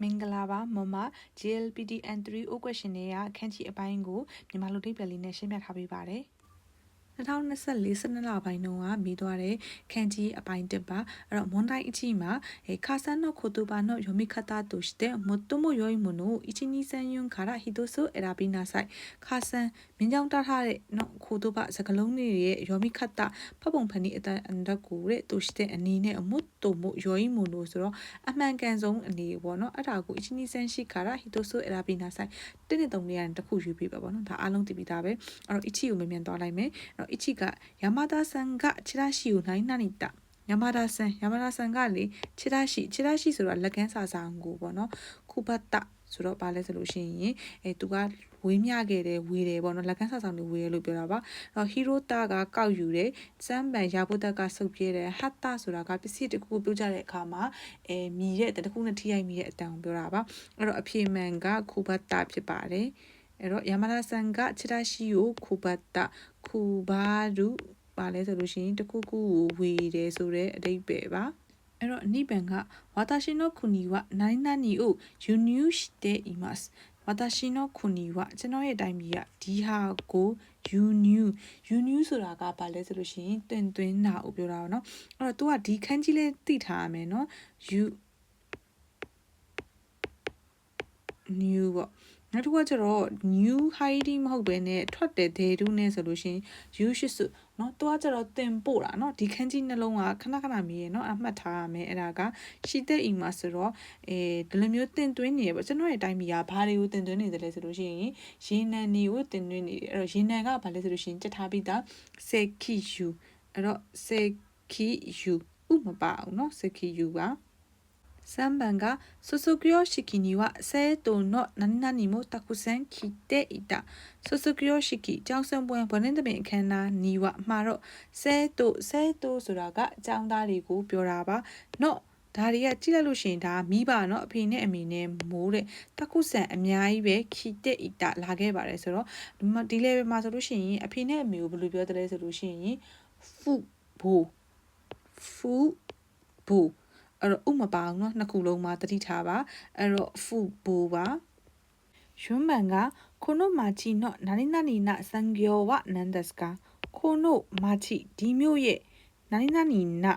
မင်္ဂလာပါမမ GLPTN3 ဥကွက်ရှင်တွေကအခန်းကြီးအပိုင်းကိုမြန်မာလူထိပ်ပယ်လေးနဲ့ရှင်းပြထားပေးပါတယ် 2024စနစ်လပိုင်းတုန်းကမိသွားတဲ့ခန်ကြီးအပိုင်းတစ်ပါအဲ့တော့မွန်တိုင်းအချိမှာခါဆန်တော့ခိုတူပါတော့ယောမိခတာတူရှိတဲ့မတုမယောယမနိုအချိနီဆန်ယွန်ခါရဟီတိုဆိုအရာပီနာဆိုင်ခါဆန်မင်းကြောင့်တထားတဲ့နော်ခိုတူပါစကလုံးနေရဲ့ယောမိခတာဖပုံဖနီအတန်အန်ဒကူတဲ့တူရှိတဲ့အနေနဲ့အမတုမယောယမနိုဆိုတော့အမှန်ကန်ဆုံးအနေပေါ့နော်အဲ့ဒါကိုအချိနီဆန်ရှိခါရဟီတိုဆိုအရာပီနာဆိုင်တင်းနေတုံးလေးရန်တစ်ခုယူပေးပါပေါ့နော်ဒါအားလုံးသိပြီးသားပဲအဲ့တော့အချိကိုမမြန်သွားလိုက်မယ်အဲ့တော့အချီကယာမာတာဆန်ကချရာရှိကိုနိုင်နာနေတာယမဒါဆန်ယမဒါဆန်ကလေခြေရရှိခြေရရှိဆိုတော့လက်ကန်းစာဆောင်ကိုပေါ့နော်ခုဘတ်တဆိုတော့ဘာလဲဆိုလို့ရှိရင်အဲသူကဝေးမြခဲ့တယ်ဝေးတယ်ပေါ့နော်လက်ကန်းစာဆောင်တွေဝေးရလို့ပြောတာပါအဲ့တော့ဟီရိုတာကကောက်ယူတယ်စမ်းပန်ရာဘုဒ္ဓကဆုပ်ပြဲတယ်ဟတ်တာဆိုတာကပစ္စည်းတစ်ခုကိုပြောကြတဲ့အခါမှာအဲမြည်ရဲ့တခုနဲ့ထိရိုက်မြည်ရဲ့အတန်ကိုပြောတာပါအဲ့တော့အဖြေမှန်ကခုဘတ်တာဖြစ်ပါတယ် အဲ့တော့ Yamada san ga chirashi o kubatta kubaru ပါလဲဆိုလို့ရှိရင်တခုခုကိုဝေတယ်ဆိုတဲ့အဓိပ္ပာယ်ပါအဲ့တော့အနိဗ္ဗာန်ကဝါတာရှင်တို့ခုနီဝနိုင်နာနီကိုယူနျူရှိတဲ့ imas ဝါတာရှင်တို့ခုနီဝကျွန်တော်ရဲ့အတိုင်းကြီးကဒီဟာကိုယူနျူယူနျူဆိုတာကဘာလဲဆိုလို့ရှိရင်တွင်တွင်နာကိုပြောတာပေါ့နော်အဲ့တော့ तू ကဒီခန်းကြီးလေးသိထားရမယ်နော်ယူ new ပေါ့နောက်တစ်ခုကကျတော့ new hiding မဟုတ်ဘဲနဲ့ထွက်တယ် they do နဲ့ဆိုလို့ရှိရင် you should ဆိုเนาะသူကကျတော့တင်ပို့တာเนาะဒီခန်းကြီးနှလုံးကခဏခဏမြည်ရเนาะအမှတ်ထားရမယ်အဲ့ဒါကရှိတဲ့အိမ်မှာဆိုတော့အဲဒီလိုမျိုးတင်သွင်းနေရပေါ့ကျွန်တော်ရဲ့တိုင်းပြည်ကဘာတွေကိုတင်သွင်းနေတယ်လဲဆိုလို့ရှိရင်ရေနံတွေကိုတင်သွင်းနေတယ်အဲ့တော့ရေနံကဘာလဲဆိုလို့ရှိရင်ကြက်ထားပြီးသား seki you အဲ့တော့ seki you ဥမပါအောင်เนาะ seki you ပါ 3番が卒業式には生徒の何々もたくさん来ていた。卒業式、ကျောင်းဆောင်ပွဲဘွဲ့နှင်းသမင်အခမ်းအနားにはမှာတော့生徒生徒ဆိုတာကကျောင်းသားတွေကိုပြောတာပါ။နော်ဒါတွေကကြည့်လိုက်လို့ရှိရင်ဒါမိပါနော်အဖေနဲ့အမေနဲ့မိုးတဲ့တကုဆန်အများကြီးပဲခီတက်ဤတာလာခဲ့ပါတယ်ဆိုတော့ဒီ level မှာဆိုလို့ရှိရင်အဖေနဲ့အမေကိုဘယ်လိုပြောသလဲဆိုလို့ရှိရင်ဖူဘူဖူဘူ အဲ့တော့ဥမပါအောင်เนาะနှစ်ခုလုံးမှာတတိထားပါအဲ့တော့ဖူဘူပါရွန်းမန်ကခိုနိုမာချီနော့နာနီနာနီနာဆန်ဂျောဝနန်ဒစကာခိုနိုမာချီဒီမျိုးရဲ့နာနီနာနီနာ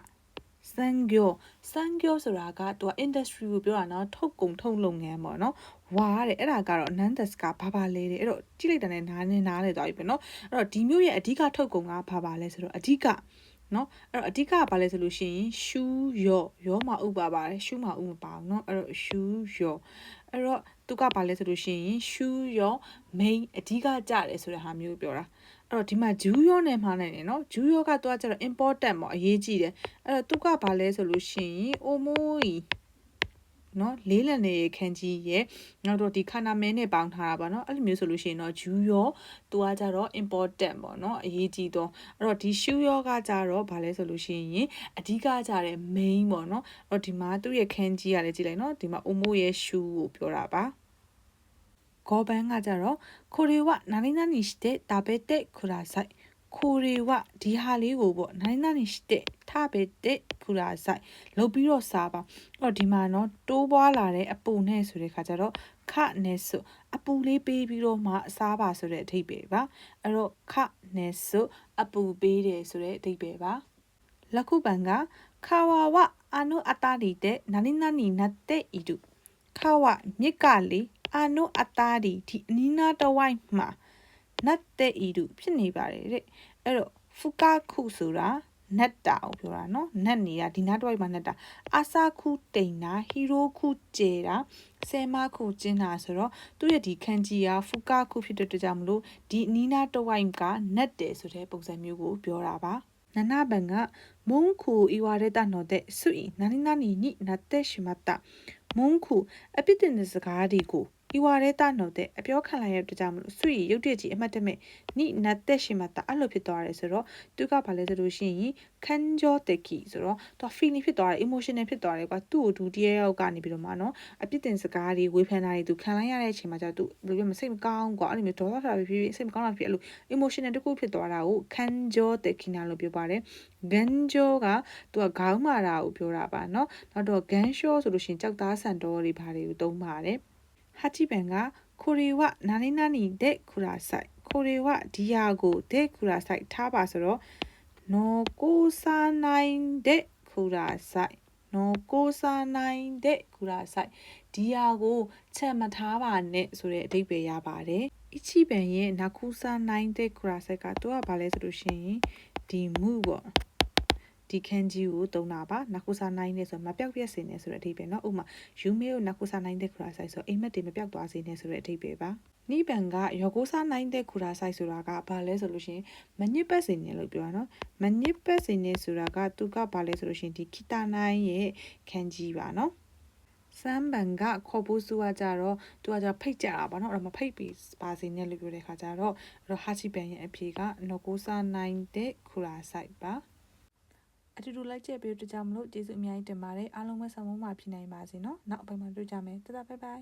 စံကျော်စံကျော်ဆိုတာကသူက industry ကိုပြောတာနော်ထုတ်ကုန်ထုတ်လုပ်ငန်းပေါ့နော်ဝါတဲ့အဲ့ဒါကတော့ nandas ကဘာဘာလဲတဲ့အဲ့တော့ကြည့်လိုက်တဲ့နားနဲ့နားလဲသွားပြီပဲနော်အဲ့တော့ဒီမျိုးရဲ့အဓိကထုတ်ကုန်ကဘာဘာလဲဆိုတော့အဓိက နော်အဲ့တော့အဓိကကဘာလဲဆိုလို့ရှိရင်ရှူးရော့ရောမှာဥပါပါတယ်ရှူးမှာဥမပါဘူးเนาะအဲ့တော့ရှူးရော့အဲ့တော့သူကဘာလဲဆိုလို့ရှိရင်ရှူးရော့ main အဓိကကြတယ်ဆိုတဲ့ဟာမျိုးပြောတာအဲ့တော့ဒီမှာဂျူးရောနဲ့မှားနိုင်တယ်နော်ဂျူးရောကတော့ကျတော့ important ပေါ့အရေးကြီးတယ်အဲ့တော့သူကဘာလဲဆိုလို့ရှိရင် omoi နော်လေးလံနေခန်းကြီးရဲ့နောက်တော့ဒီခန္ဓာမဲနဲ့ပေါင်းထားတာပါနော်အဲ့လိုမျိုးဆိုလို့ရှိရင်တော့ဂျူးရောသူကကြတော့ important ပေါ့နော်အရေးကြီးတော့အဲ့တော့ဒီရှူးရောကကြတော့ဗာလဲဆိုလို့ရှိရင်အဓိကကြတဲ့ main ပေါ့နော်အဲ့တော့ဒီမှာသူ့ရဲ့ခန်းကြီးရတယ်ကြည့်လိုက်နော်ဒီမှာ omo ရဲ့ shoe ကိုပြောတာပါဂောဘန်ကကြတော့ကိုရီဝနာနီနာနီして食べてください ခိုရီဝဒီဟာလေးကိုပေါ့နိုင်နာနေရှိတဲ့ထပဲတဲ့ဖူလာဆိုင်လုပ်ပြီးတော့စားပါအဲ့တော့ဒီမှာနော်တိုးပွားလာတဲ့အပူနဲ့ဆိုတဲ့ခါကျတော့ခနဲ့ဆုအပူလေးပေးပြီးတော့မှအစားပါဆိုတဲ့အဓိပ္ပာယ်ပါအဲ့တော့ခနဲ့ဆုအပူပေးတယ်ဆိုတဲ့အဓိပ္ပာယ်ပါလက်ခုပံကခါဝါဝအနုအတရီတဲ့နာနိနာနီနတ်တဲ့အီတုခါဝမြစ်ကလေးအနုအတရီဒီအနီးနားတဝိုက်မှာ နတ်တဲ့ဤတုဖြစ်နေပါတယ်တဲ့အဲ့တော့ဖူကာခုဆိုတာနတ်တာကိုပြောတာနော်နတ်နေတာဒီနားတစ်ဝိုက်မှာနတ်တာအာစာခုတိန်တာဟီရိုခုကျဲတာဆဲမခုကျင်းတာဆိုတော့သူ့ရဲ့ဒီခန်းကြီးကဖူကာခုဖြစ်တဲ့တကြောင်မလို့ဒီနီးနားတစ်ဝိုက်ကနတ်တယ်ဆိုတဲ့ပုံစံမျိုးကိုပြောတာပါနနဘန်ကမုံခုအီဝါရတနော်တဲ့ဆူအီနာနီနာနီနိနတ်တဲ့ရှိမတ်တာမုံခုအပိတင်တဲ့စကားတွေကိုဤဝါရဲတာနော်တဲ့အပြောခံလိုက်ရတဲ့ကြောင့်မလို့ဆွေရုပ်တရက်ကြီးအမှတ်တမဲ့နိနတ်သက်ရှင်မှာတာအဲ့လိုဖြစ်သွားတယ်ဆိုတော့သူကဘာလဲဆိုလို့ရှိရင်ခန်းကြောတက်ကီဆိုတော့သူ feeling ဖြစ်သွားတယ် emotional ဖြစ်သွားတယ်ကွာသူ့ကိုဒုတိယယောက်ကနေပြီးတော့မှနော်အပြစ်တင်စကားတွေဝေဖန်တာတွေသူခံလိုက်ရတဲ့အချိန်မှာကျတော့သူဘယ်လိုပြောမလဲစိတ်မကောင်းကွာအဲ့လိုမျိုးဒေါသတာဖြစ်ဖြစ်စိတ်မကောင်းတာဖြစ်အဲ့လို emotional တခုဖြစ်သွားတာကိုခန်းကြောတက်ကီနာလို့ပြောပါတယ်ဂန်ဂျိုကသူကခေါင်းမာတာကိုပြောတာပါเนาะနောက်တော့ဂန်ရှောဆိုလို့ရှိရင်ကြောက်သားဆန်တော်တွေဘာတွေကိုသုံးပါတယ် ဟာချီပန်ကကိုရီဝနာနီနာနီတဲ့ခူရာဆိုင်ကိုရီဝဒီယာကိုတဲ့ခူရာဆိုင်ထားပါဆိုတော့နော်ကိုစာနိုင်တဲ့ခူရာဆိုင်နော်ကိုစာနိုင်တဲ့ခူရာဆိုင်ဒီယာကိုချက်မထားပါနဲ့ဆိုတဲ့အဓိပ္ပာယ်ရပါတယ်အချီပန်ရဲ့နာကူစာနိုင်တဲ့ခူရာဆိုင်ကသူကဘာလဲဆိုလို့ရှိရင်ဒီမှုပေါ့ ဒီခန်းကြီးကိုတုံးတာပါနကုစာနိုင်နေဆိုမပြောက်ပြက်စေနေဆိုတဲ့အဓိပ္ပာယ်เนาะဥပမာယူမေကိုနကုစာနိုင်တဲ့ခူရာဆိုင်ဆိုအိမ်မက်တွေမပြောက်သွားစေနေဆိုတဲ့အဓိပ္ပာယ်ပါနိဗ္ဗာန်ကယောဂိုစာနိုင်တဲ့ခူရာဆိုင်ဆိုတာကဘာလဲဆိုလို့ရှိရင်မညစ်ပတ်စေနေလို့ပြောတာเนาะမညစ်ပတ်စေနေဆိုတာကသူကဘာလဲဆိုလို့ရှိရင်ဒီခိတနိုင်ရဲ့ခန်းကြီးပါเนาะစမ်ဘန်ကခေါ်ဖို့စုကကြတော့သူကကြဖိတ်ကြတာပါเนาะအဲ့တော့မဖိတ်ပြီးပါစေနဲ့လို့ပြောတဲ့ခါကျတော့အဲ့တော့ဟာချီပန်ရဲ့အဖြေကနော်ကိုစာနိုင်တဲ့ခူရာဆိုင်ပါ အတူတူလိုက်ချက်ပေးတို့ကြမလို့ကျေးဇူးအများကြီးတင်ပါတယ်အားလုံးပဲဆောင်မမှာဖြစ်နိုင်ပါစေနော်နောက်အပိုင်းမှာတွေ့ကြမယ်တတဘိုင်ဘိုင်